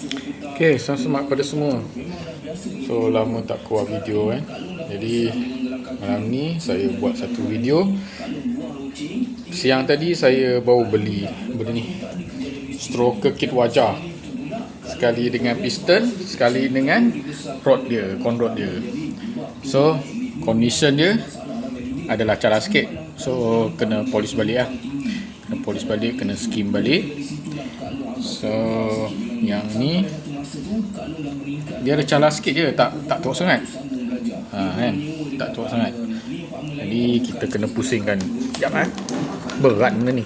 Okay, salam semak pada semua. So lama tak keluar video kan. Jadi malam ni saya buat satu video. Siang tadi saya baru beli benda ni. Stroker kit wajah. Sekali dengan piston, sekali dengan rod dia, conrod dia. So condition dia adalah cara sikit. So kena polish balik lah. Kena polish balik, kena skim balik. So yang ni dia ada cala sikit je. Tak tak teruk sangat. Ha, kan? Tak teruk sangat. Jadi kita kena pusingkan. Sekejap kan berat benda ni.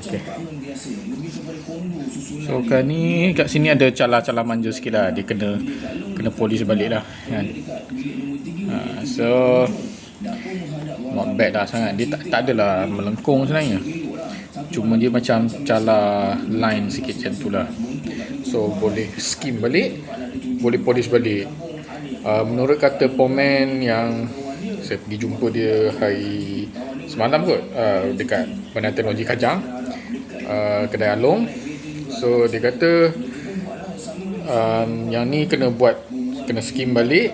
Okay. So kan ni kat sini ada cala-cala manja sikit lah. Dia kena kena polish balik lah kan? ha, So Not bad lah sangat. Dia tak, tak adalah melengkung sebenarnya. Cuma dia macam cala line sikit macam tu lah. So boleh skim balik. Boleh polish balik. Uh, Menurut kata pomen yang Saya pergi jumpa dia hari Semalam kot uh, Dekat Bandar Teknologi Kajang uh, Kedai Along. So dia kata um, Yang ni kena buat Kena skim balik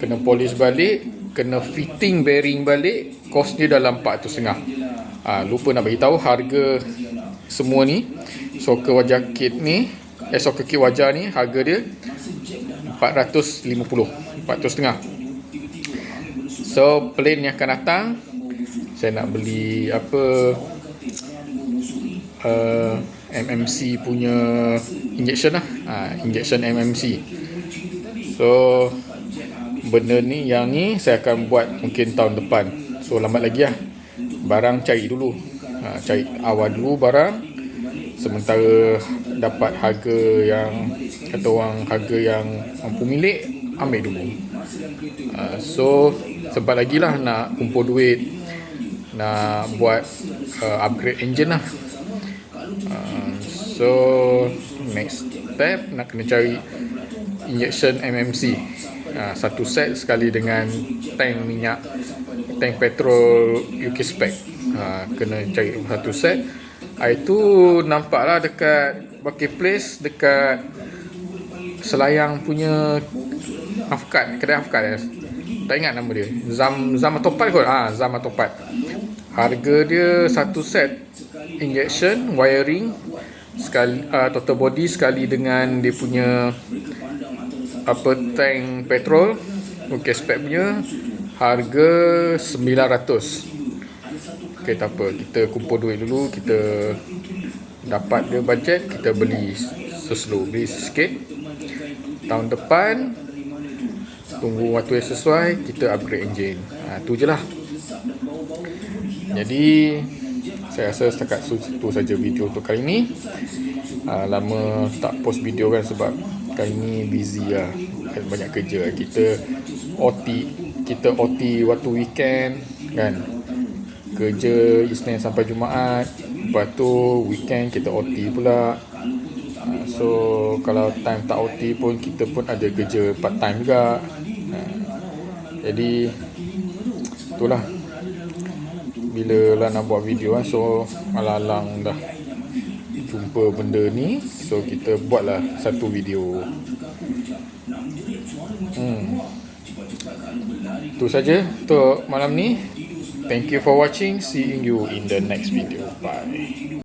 Kena polish balik Kena fitting bearing balik Cost dia dalam 400.5 ha, lupa nak bagi tahu harga semua ni. Soket wajah kit ni eh soket kit wajah ni harga dia 450 400 setengah so plane yang akan datang. Saya nak beli apa uh, MMC punya injection lah. Ha, injection MMC so benda ni yang ni saya akan buat mungkin tahun depan. So lambat lagi lah. Barang cari dulu. Ha, cari awal dulu barang. Sementara dapat harga yang kata orang harga yang mampu milik ambil dulu. Ha, so sempat lagi lah nak kumpul duit nak buat uh, upgrade engine lah. Uh, so next step nak kena cari injection MMC uh, satu set sekali dengan tank minyak tank petrol UK spec. Ha, kena cari satu set. Ha, itu nampaklah dekat marketplace dekat Selayang punya Afkat kedai Afkat ya. tak ingat nama dia. Zam Zam Atopat kot? Ah ha, Zam Atopat. Harga dia satu set injection wiring sekali uh, total body sekali dengan dia punya apa tank petrol? UK spec punya harga 900 ok tak apa. Kita kumpul duit dulu. Kita dapat dia budget kita beli seslow beli sikit. Tahun depan tunggu waktu yang sesuai kita upgrade engine ha, tu je lah. Jadi saya rasa setakat itu saja video untuk kali ini ha, lama tak post video kan sebab kali ini busy lah. Banyak kerja. Kita OT kita OT waktu weekend kan? Kerja Isnin sampai Jumaat. Lepas tu weekend kita OT pula. Uh, so kalau time tak OT pun kita pun ada kerja part time juga. Uh, jadi itulah. Bila lah nak buat video kan so alang-alang dah jumpa benda ni. So kita buatlah satu video. Hmm. Itu saja untuk malam ni. Thank you for watching. Seeing you in the next video. Bye